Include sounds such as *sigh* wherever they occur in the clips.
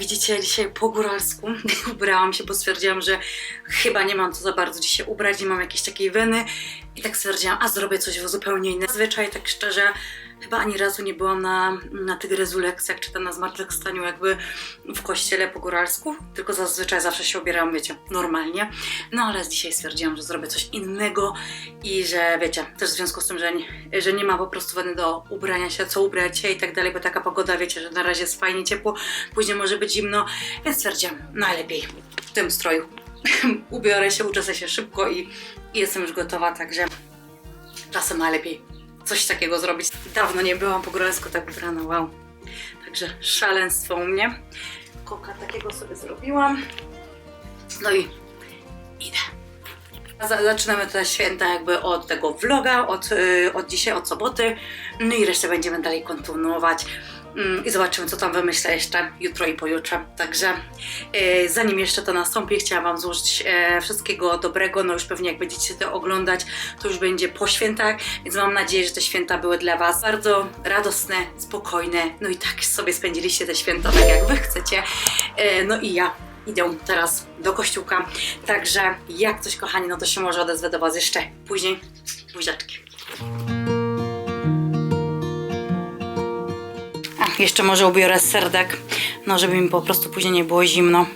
widzicie, dzisiaj po góralsku *laughs* ubrałam się, bo stwierdziłam, że chyba nie mam co za bardzo dzisiaj ubrać, nie mam jakiejś takiej weny. I tak stwierdziłam, a zrobię coś zupełnie innego. Zazwyczaj, tak szczerze, chyba ani razu nie byłam na, na tych rezulekcjach, czy tam na zmartwychwstaniu jakby w kościele po góralsku, tylko zazwyczaj zawsze się ubieram, wiecie, normalnie. No ale dzisiaj stwierdziłam, że zrobię coś innego i że wiecie, też w związku z tym, że nie, że nie ma po prostu weny do ubrania się, co ubrać się i tak dalej, bo taka pogoda, wiecie, że na razie jest fajnie ciepło, później może być zimno, więc stwierdziłam, najlepiej w tym stroju *laughs* ubiorę się, uczę się szybko i, jestem już gotowa, także czasem najlepiej coś takiego zrobić. Dawno nie byłam po góralsku tak ubrana, wow. Także szaleństwo u mnie. Koka takiego sobie zrobiłam. No i idę. Za- Zaczynamy te święta jakby od tego vloga, od, y, od dzisiaj, od soboty. No i resztę będziemy dalej kontynuować. Mm, I zobaczymy, co tam wymyślę jeszcze jutro i pojutrze. Także y, zanim jeszcze to nastąpi, chciałam Wam złożyć e, wszystkiego dobrego. No już pewnie jak będziecie to oglądać, to już będzie po świętach, więc mam nadzieję, że te święta były dla Was bardzo radosne, spokojne. No i tak sobie spędziliście te święta tak jak Wy chcecie. E, no i ja idę teraz do kościółka. Także jak coś kochani, no to się może odezwę do Was jeszcze później. Buziaczki. Jeszcze może ubiorę serdek, no żeby mi po prostu później nie było zimno.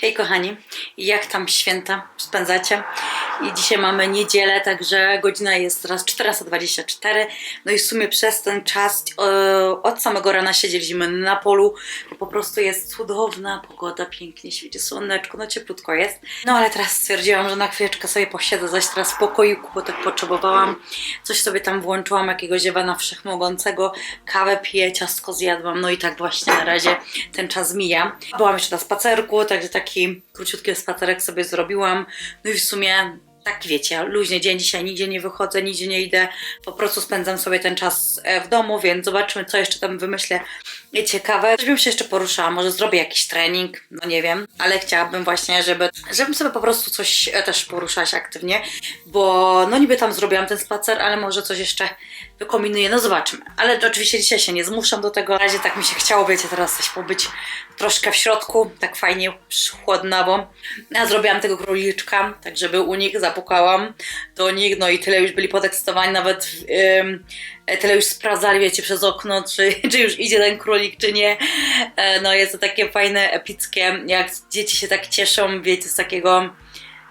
Hej kochani. Jak tam święta spędzacie? I dzisiaj mamy niedzielę, także godzina jest teraz 14.24. No i w sumie przez ten czas e, od samego rana siedzieliśmy na polu, po prostu jest cudowna pogoda, pięknie świeci słoneczko, no cieplutko jest. No ale teraz stwierdziłam, że na chwileczkę sobie posiedzę zaś teraz w pokoiku, bo tak potrzebowałam. Coś sobie tam włączyłam, jakiegoś Ewana Wszechmogącego, kawę piję, ciastko zjadłam, no i tak właśnie na razie ten czas mija. Byłam jeszcze na spacerku, także taki króciutki spacerek sobie zrobiłam. No i w sumie tak wiecie, luźny dzień dzisiaj, nigdzie nie wychodzę, nigdzie nie idę, po prostu spędzam sobie ten czas e, w domu, więc zobaczymy, co jeszcze tam wymyślę ciekawe. Coś bym się jeszcze poruszała, może zrobię jakiś trening, no nie wiem, ale chciałabym właśnie, żeby, żebym sobie po prostu coś e, też poruszała się aktywnie, bo no niby tam zrobiłam ten spacer, ale może coś jeszcze wykombinuję, no zobaczymy. Ale oczywiście dzisiaj się nie zmuszam do tego, na razie tak mi się chciało, wiecie, teraz coś pobyć troszkę w środku, tak fajnie chłodnawo. Ja zrobiłam tego króliczka, tak żeby u nich zapukałam do nich, no i tyle już byli podekscytowani, nawet ym, tyle już sprawdzali, wiecie, przez okno, czy, *laughs* czy już idzie ten królik, czy nie. E, No jest to takie fajne, epickie, jak dzieci się tak cieszą, wiecie, z takiego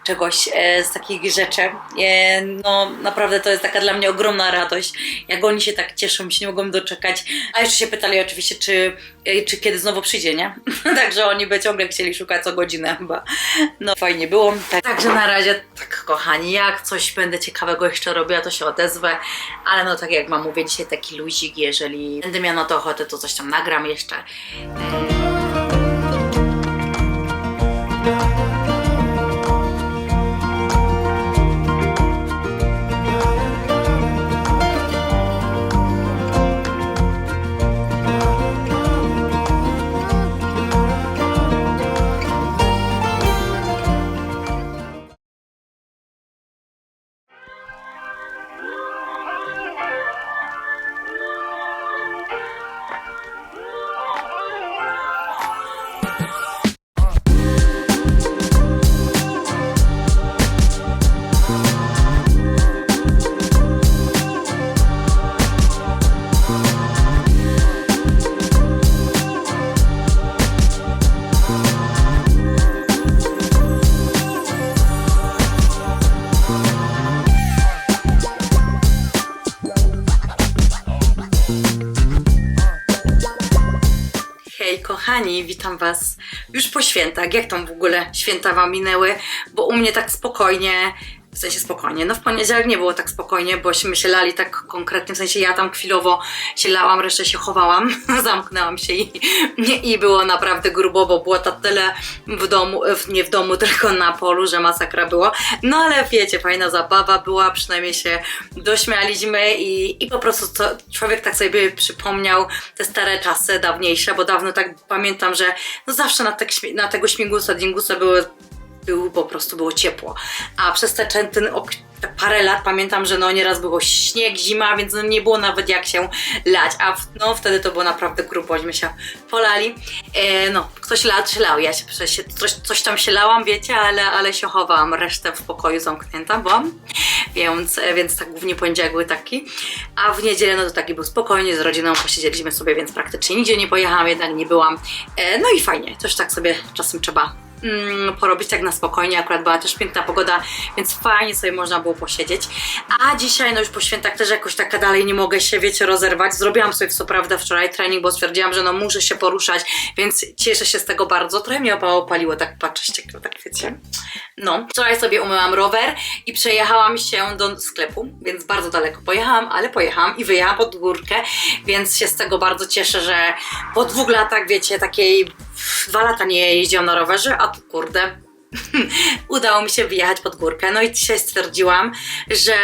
czegoś, e, z takich rzeczy. E, No naprawdę to jest taka dla mnie ogromna radość, jak oni się tak cieszą, się nie mogą doczekać. A jeszcze się pytali oczywiście, czy, e, czy kiedy znowu przyjdzie, nie? *laughs* Także oni by ciągle chcieli szukać co godzinę chyba. No fajnie było. Tak. Także na razie, tak kochani, jak coś będę ciekawego jeszcze robiła, to się odezwę. Ale no tak jak mam mówię, dzisiaj taki luzik, jeżeli będę miała na to ochotę, to coś tam nagram jeszcze. Witam Was już po świętach. Jak tam w ogóle święta Wam minęły? Bo u mnie tak spokojnie. W sensie spokojnie. No w poniedziałek nie było tak spokojnie, bośmy się lali tak konkretnie, w sensie ja tam chwilowo się lałam, resztę się chowałam, *laughs* zamknęłam się i, i było naprawdę grubo, bo było to tyle w domu, nie w domu, *laughs* tylko na polu, że masakra było. No ale wiecie, fajna zabawa była, przynajmniej się dośmialiśmy i, i po prostu to, człowiek tak sobie przypomniał te stare czasy dawniejsze, bo dawno tak pamiętam, że no zawsze na, śmi- na tego śmigusa, dingusa były był, po prostu było ciepło. A przez te, ten, ten ok, parę lat pamiętam, że no nieraz było śnieg, zima, więc no nie było nawet jak się lać. A no wtedy to było naprawdę grubośmy się polali. E, no, ktoś lał, czy lał. Ja się, się coś, coś tam się lałam, wiecie, ale, ale się chowałam. Resztę w pokoju zamknięta byłam. Więc, e, więc tak głównie poniedziałek był taki. A w niedzielę no to taki był spokojnie, z rodziną posiedzieliśmy sobie, więc praktycznie nigdzie nie pojechałam, jednak nie byłam. E, no i fajnie, też tak sobie czasem trzeba porobić tak na spokojnie. Akurat była też piękna pogoda, więc fajnie sobie można było posiedzieć. A dzisiaj, no już po świętach też jakoś taka dalej nie mogę się, wiecie, rozerwać. Zrobiłam sobie co prawda wczoraj trening, bo stwierdziłam, że no muszę się poruszać, więc cieszę się z tego bardzo. Trochę mnie opaliło, tak patrzcie, tak wiecie. No, wczoraj sobie umyłam rower i przejechałam się do sklepu, więc bardzo daleko pojechałam, ale pojechałam i wyjechałam pod górkę, więc się z tego bardzo cieszę, że po dwóch latach, wiecie, takiej dwa lata nie jeździłam na rowerze, a tu kurde, *laughs* udało mi się wyjechać pod górkę. No i dzisiaj stwierdziłam, że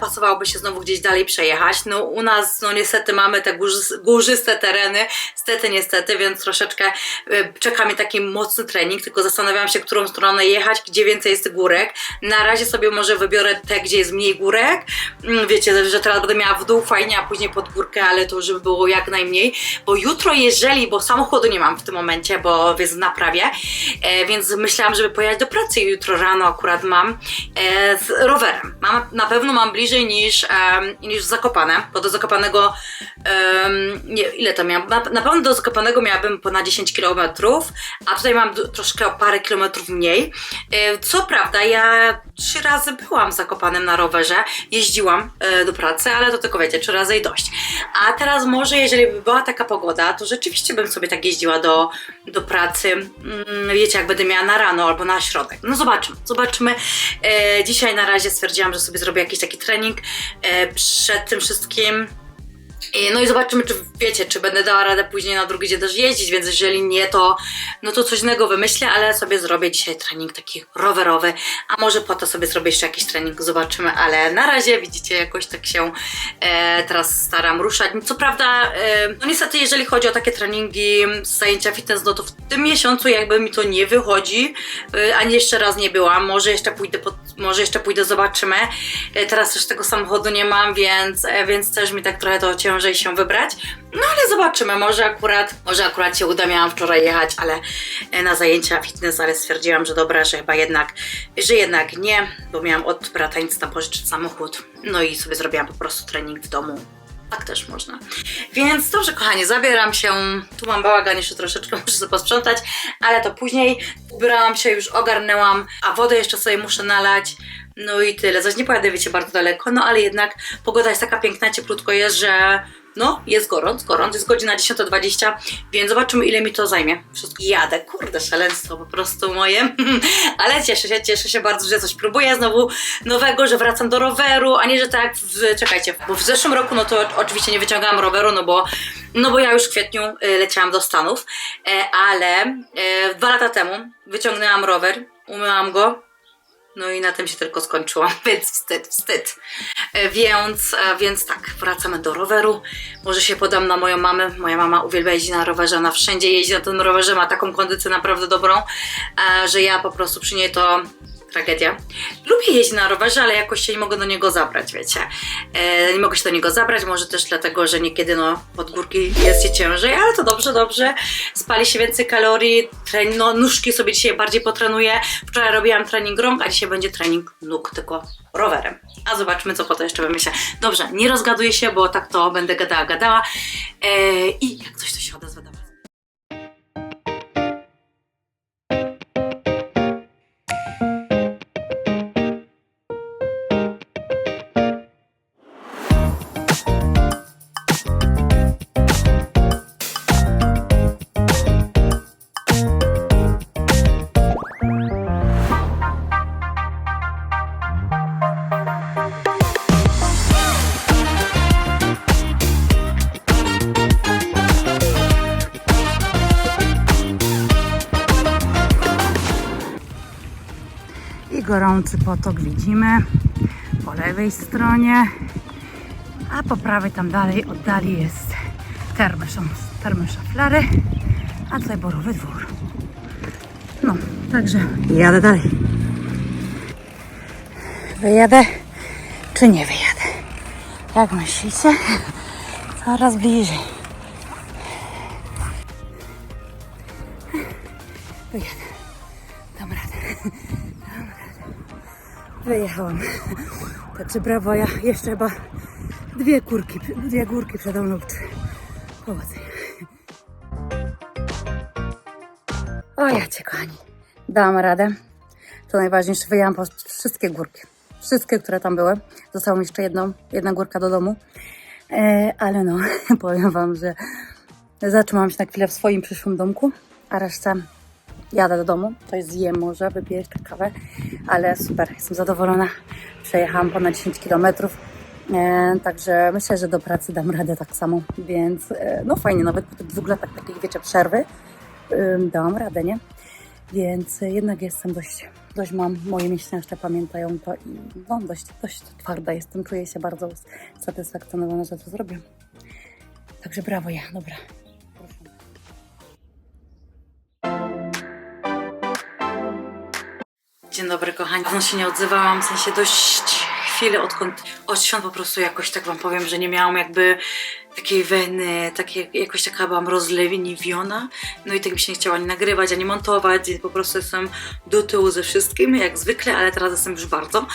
pasowałoby się znowu gdzieś dalej przejechać. No u nas, no niestety mamy te górzy, górzyste tereny, stety niestety, więc troszeczkę y, czeka mnie taki mocny trening, tylko zastanawiałam się, którą stronę jechać, gdzie więcej jest górek. Na razie sobie może wybiorę te, gdzie jest mniej górek. Mm, Wiecie, że teraz będę miała w dół fajnie, a później pod górkę, ale to żeby było jak najmniej, bo jutro jeżeli, bo samochodu nie mam w tym momencie, bo jest w naprawie, więc myślałam, żeby pojechać do pracy jutro rano akurat mam e, z rowerem. Mam, na pewno mam bliżej niż, em, niż Zakopane, bo do Zakopanego em, nie, ile to miałam? Na, na pewno do Zakopanego miałabym ponad 10 km, a tutaj mam troszkę o parę kilometrów mniej. E, co prawda ja trzy razy byłam w Zakopanem na rowerze, jeździłam e, do pracy, ale to tylko wiecie, trzy razy i dość. A teraz może, jeżeli by była taka pogoda, to rzeczywiście bym sobie tak jeździła do, do pracy, mm, wiecie, jak będę miała na rano albo na środek. No zobaczymy, zobaczymy. E, dzisiaj na razie stwierdziłam, że sobie zrobię jakiś taki trening e, przed tym wszystkim. No i zobaczymy, czy wiecie, czy będę dała radę później na drugi dzień też jeździć, więc jeżeli nie, to no to coś innego wymyślę, ale sobie zrobię dzisiaj trening taki rowerowy, a może po to sobie zrobię jeszcze jakiś trening, zobaczymy, ale na razie widzicie, jakoś tak się e, teraz staram ruszać. Co prawda, e, no niestety, jeżeli chodzi o takie treningi, zajęcia fitness, no to w tym miesiącu jakby mi to nie wychodzi, e, ani jeszcze raz nie byłam, może jeszcze pójdę, pod, może jeszcze pójdę, zobaczymy. E, teraz też tego samochodu nie mam, więc, e, więc też mi tak trochę to ciężej się wybrać. No ale zobaczymy, może akurat, może akurat się uda, miałam wczoraj jechać, ale e, na zajęcia fitness, ale stwierdziłam, że dobra, że chyba jednak, że jednak nie, bo miałam od brata nic tam pożyczyć samochód. No i sobie zrobiłam po prostu trening w domu. Tak też można. Więc dobrze, kochani, zabieram się. Tu mam bałagan jeszcze troszeczkę, *laughs* muszę sobie posprzątać, ale to później. Ubrałam się, już ogarnęłam, a wodę jeszcze sobie muszę nalać. No i tyle. Zaś nie pojadę, wiecie, bardzo daleko, no ale jednak pogoda jest taka piękna, cieplutko jest, że no, jest gorąc, gorąc, jest godzina 10.20, więc zobaczymy ile mi to zajmie. Wszystko jadę, kurde, szaleństwo po prostu moje, *laughs* ale cieszę się, cieszę się bardzo, że coś próbuję znowu nowego, że wracam do roweru, a nie, że tak, w, czekajcie, bo w zeszłym roku, no to oczywiście nie wyciągałam roweru, no bo, no bo ja już w kwietniu y, leciałam do Stanów, e, ale e, dwa lata temu wyciągnęłam rower, umyłam go, no i na tym się tylko skończyłam, *laughs* więc wstyd, wstyd. E, Więc, e, więc tak, wracamy do roweru. Może się podam na moją mamę. Moja mama uwielbia jeździć na rowerze, ona wszędzie jeździ na tym rowerze, ma taką kondycję naprawdę dobrą, e, że ja po prostu przy niej to tragedia. Lubię jeździć na rowerze, ale jakoś się nie mogę do niego zabrać, wiecie. E, nie mogę się do niego zabrać, może też dlatego, że niekiedy no, pod górki jest się ciężej, ale to dobrze, dobrze. Spali się więcej kalorii, tren- no, nóżki sobie dzisiaj bardziej potrenuję. Wczoraj robiłam trening rąk, a dzisiaj będzie trening nóg, tylko rowerem. A zobaczmy, co potem jeszcze wymyślę. Dobrze, nie rozgaduję się, bo tak to będę gadała, gadała. E, I jak coś, to się odezwę gorący potok widzimy po lewej stronie, a po prawej tam dalej oddali jest termy, są termy szaflary, a tutaj borowy dwór. No, także jadę dalej. Wyjadę czy nie wyjadę? Jak myślicie? Coraz bliżej. Wyjechałam. Także brawo, ja jeszcze chyba dwie kurki, dwie górki przede mną. Powodzenia. O ja cię kochani. Dałam radę. To najważniejsze, wyjechałam po wszystkie górki. Wszystkie, które tam były. Została mi jeszcze jedną, jedna górka do domu. E, ale no, *laughs* powiem Wam, że zatrzymałam się na chwilę w swoim przyszłym domku, a resztę jadę do domu. Coś zjem może, wypiję jeszcze kawę, ale super, jestem zadowolona. Przejechałam ponad 10 km. E, także myślę, że do pracy dam radę tak samo, więc e, no fajnie, nawet po tych dwóch latach takich, wiecie, przerwy ym, dałam radę, nie? Więc jednak jestem dość, dość mam, moje mięśnie jeszcze pamiętają to i no, dość, dość twarda jestem, czuję się bardzo satysfakcjonowana, że to zrobię. Także brawo ja, dobra. Dzień dobry kochani, no się nie odzywałam, w sensie dość chwilę odkąd od świąt po prostu jakoś tak wam powiem, że nie miałam jakby takiej weny, takie, jakoś taka byłam rozleniwiona, no i tak mi się nie chciała ani nagrywać, ani montować, i po prostu jestem do tyłu ze wszystkim, jak zwykle, ale teraz jestem już bardzo.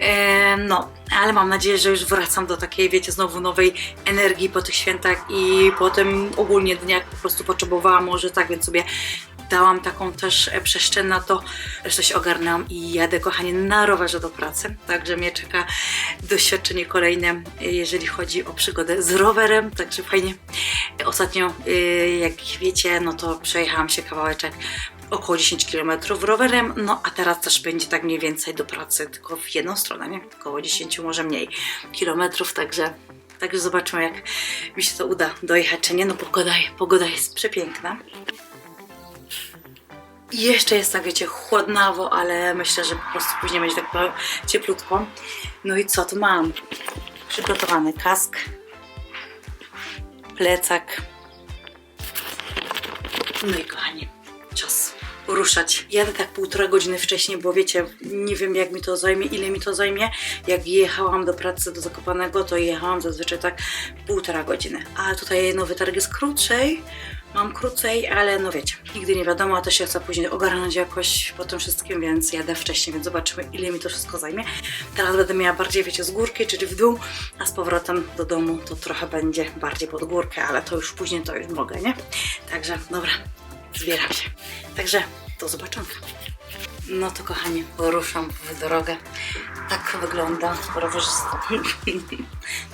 E, no, ale mam nadzieję, że już wracam do takiej, wiecie, znowu nowej energii po tych świętach i po tym ogólnie dniach po prostu potrzebowałam może tak, więc sobie dałam taką też e, przestrzeń na to, że coś ogarnęłam i jadę, kochanie, na rowerze do pracy. Także mnie czeka doświadczenie kolejne, e, jeżeli chodzi o przygodę z rowerem. Także fajnie. Ostatnio, e, jak wiecie, no to przejechałam się kawałeczek około 10 km rowerem, no a teraz też będzie tak mniej więcej do pracy, tylko w jedną stronę, nie? Około 10, może mniej kilometrów, także Także zobaczymy, jak mi się to uda dojechać, czy nie. No pogoda, pogoda jest przepiękna. Jeszcze jest tak, wiecie, chłodnawo, ale myślę, że po prostu później będzie tak cieplutko. No i co tu mam? Przygotowany kask, plecak. No i kochani, czas ruszać. Jadę tak półtora godziny wcześniej, bo wiecie, nie wiem jak mi to zajmie, ile mi to zajmie. Jak jechałam do pracy do Zakopanego, to jechałam zazwyczaj tak półtora godziny. A tutaj nowy targ jest krótszej, mam krócej, ale no wiecie, nigdy nie wiadomo, a to się chce później ogarnąć jakoś po tym wszystkim, więc jadę wcześniej, więc zobaczymy ile mi to wszystko zajmie. Teraz będę miała bardziej, wiecie, z górki, czyli w dół, a z powrotem do domu to trochę będzie bardziej pod górkę, ale to już później to już mogę, nie? Także dobra, zbieram się. Także do zobaczenia. No to kochani, ruszam w drogę. Tak wygląda rowerzysta. *laughs*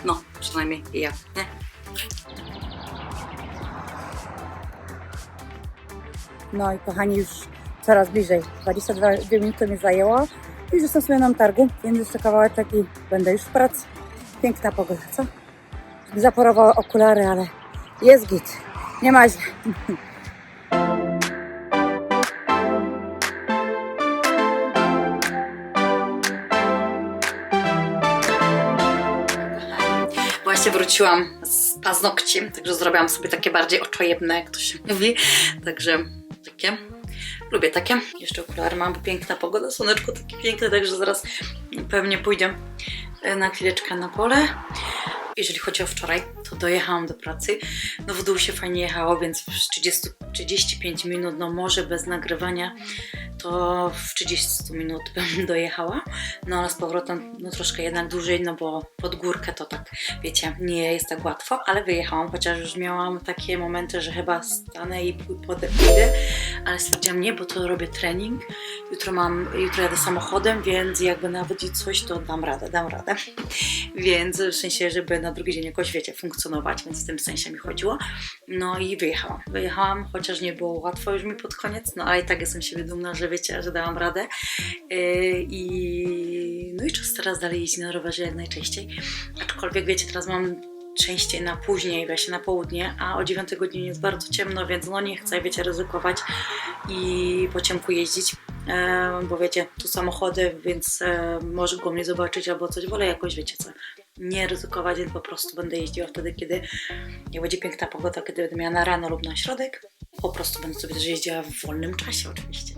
No, przynajmniej ja, nie? No i kochani, już coraz bliżej. 22 minuty mi zajęło. Już jestem sobie na targu, więc jeszcze kawałeczek i będę już w pracy. Piękna pogoda, co? Zaporowały okulary, ale jest git. Nie ma źle. Właśnie wróciłam z paznokciem, także zrobiłam sobie takie bardziej oczojebne, jak to się mówi. Także takie. Lubię takie. Jeszcze okulary mam, bo piękna pogoda, słoneczko takie piękne, także zaraz pewnie pójdę e, na chwileczkę na pole. Jeżeli chodzi o wczoraj, to dojechałam do pracy. No w dół się fajnie jechało, więc w 30, 35 minut, no może bez nagrywania, to w 30 minut *laughs* bym dojechała. No ale z powrotem, no troszkę jednak dłużej, no bo pod górkę to tak, wiecie, nie jest tak łatwo, ale wyjechałam, chociaż już miałam takie momenty, że chyba stanę i pój- pójdę, pójdę, ale stwierdziłam nie, bo to robię trening. Jutro mam, jutro jadę samochodem, więc jakby nawet i coś, to dam radę, dam radę. *laughs* Więc w sensie, żeby na drugi dzień jakoś, wiecie, funkcjonować, więc w tym sensie mi chodziło. No i wyjechałam. Wyjechałam, chociaż nie było łatwo już mi pod koniec, no ale i tak jestem siebie dumna, że wiecie, że dałam radę. Yy, I no i czas teraz dalej jeździć na rowerze jak najczęściej. Aczkolwiek wiecie, teraz mam częściej na później, właśnie na południe, a o 9 godzinie jest bardzo ciemno, więc no nie chcę, wiecie, ryzykować i po ciemku jeździć. E, bo wiecie, tu samochody, więc e, może go mnie zobaczyć albo coś, wolę jakoś, wiecie co, nie ryzykować, więc po prostu będę jeździła wtedy, kiedy jak będzie piękna pogoda, kiedy będę miała na rano lub na środek, po prostu będę sobie też jeździła w wolnym czasie oczywiście.